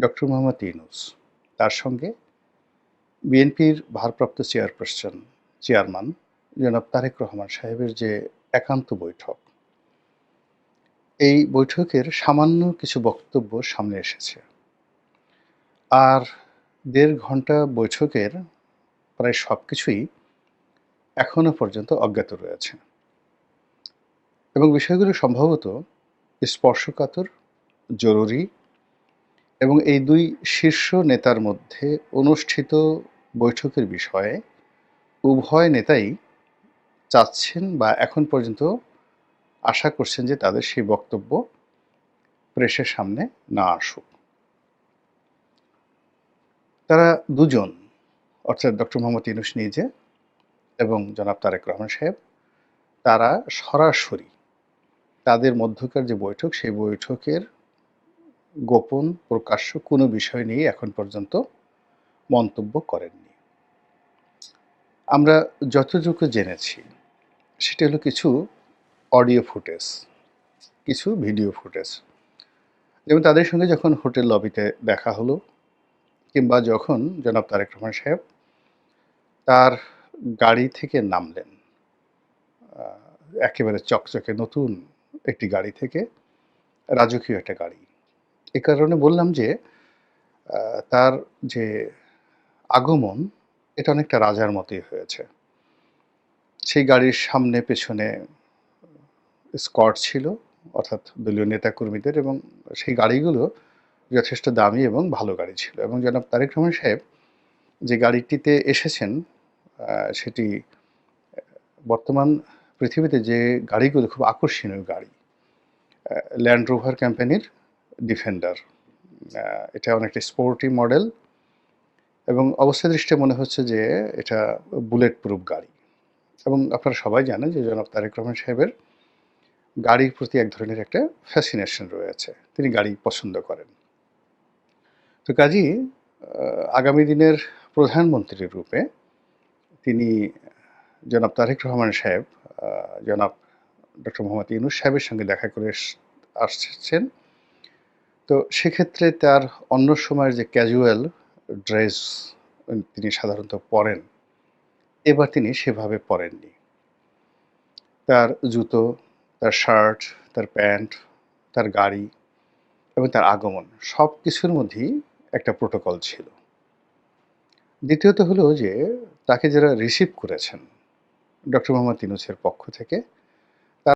Doctor Mohammad Yunus. তার সঙ্গে বিএনপির ভারপ্রাপ্ত চেয়ারপারসন, চেয়ারম্যান জনাব তারেক রহমান সাহেবের যে একান্ত বৈঠক। এই বৈঠকের সামান্য কিছু বক্তব্য সামনে এসেছে। আর দেড় ঘণ্টা বৈঠকের প্রায় সব কিছুই এখনও পর্যন্ত অজ্ঞাত রয়েছে। এবং বিষয়গুলো সম্ভবত স্পর্শকাতর, জরুরি এবং এই দুই শীর্ষ নেতার মধ্যে অনুষ্ঠিত বৈঠকের বিষয়ে উভয় নেতাই চাচ্ছেন বা এখন পর্যন্ত আশা করছেন যে তাদের সেই বক্তব্য প্রেসের সামনে না আসুক। তারা দুজন, অর্থাৎ ডক্টর মোহাম্মদ ইনুস নিজে এবং জনাব তারেক রহমান সাহেব, তারা সরাসরি তাদের মধ্যকার যে বৈঠক, সেই বৈঠকের গোপন, প্রকাশ্য কোনো বিষয় নিয়ে এখন পর্যন্ত মন্তব্য করেননি। আমরা যতটুকু জেনেছি, সেটা হলো কিছু অডিও ফুটেজ, কিছু ভিডিও ফুটেজ। যেমন তাদের সঙ্গে যখন হোটেল লবিতে দেখা হলো, কিংবা যখন জনাব তারেক রহমান সাহেব তার গাড়ি থেকে নামলেন একেবারে চকচকে নতুন একটি গাড়ি থেকে, রাজকীয় একটা গাড়ি। এ কারণে বললাম যে তার যে আগমন, এটা অনেকটা রাজার মতোই হয়েছে। সেই গাড়ির সামনে, পেছনে স্কট ছিল, অর্থাৎ দলীয় নেতাকর্মীদের এবং সেই গাড়িগুলো যথেষ্ট দামি এবং ভালো গাড়ি ছিল। এবং জনাব তারেক রহমান সাহেব যে গাড়িটিতে এসেছেন সেটি বর্তমান পৃথিবীতে যে গাড়িগুলো, খুব আকর্ষণীয় গাড়ি ল্যান্ড রোভার কোম্পানির ডিফেন্ডার এটা অনেকটা স্পোর্টি মডেল এবং অবস্থা দৃষ্টিতে মনে হচ্ছে যে এটা বুলেট প্রুফ গাড়ি। এবং আপনারা সবাই জানেন যে জনাব তারেক রহমান সাহেবের গাড়ির প্রতি এক ধরনের একটা ফ্যাসিনেশন রয়েছে। তিনি গাড়ি পছন্দ করেন। তো কাজী আগামী দিনের প্রধানমন্ত্রীর রূপে তিনি জনাব তারেক রহমান সাহেব জনাব ডক্টর মোহাম্মদ ইউনুস সাহেবের সঙ্গে দেখা করে আসছেন। তো সেক্ষেত্রে তার অন্য সময়ের যে ক্যাজুয়াল ড্রেস তিনি সাধারণত পরেন, এবার তিনি সেভাবে পরেননি। তার জুতো, তার শার্ট তার প্যান্ট তার গাড়ি এবং তার আগমন সব কিছুর মধ্যেই একটা প্রোটোকল ছিল। দ্বিতীয়ত হলো যে তাকে যারা রিসিভ করেছেন ডক্টর মোহাম্মদ ইনুসের পক্ষ থেকে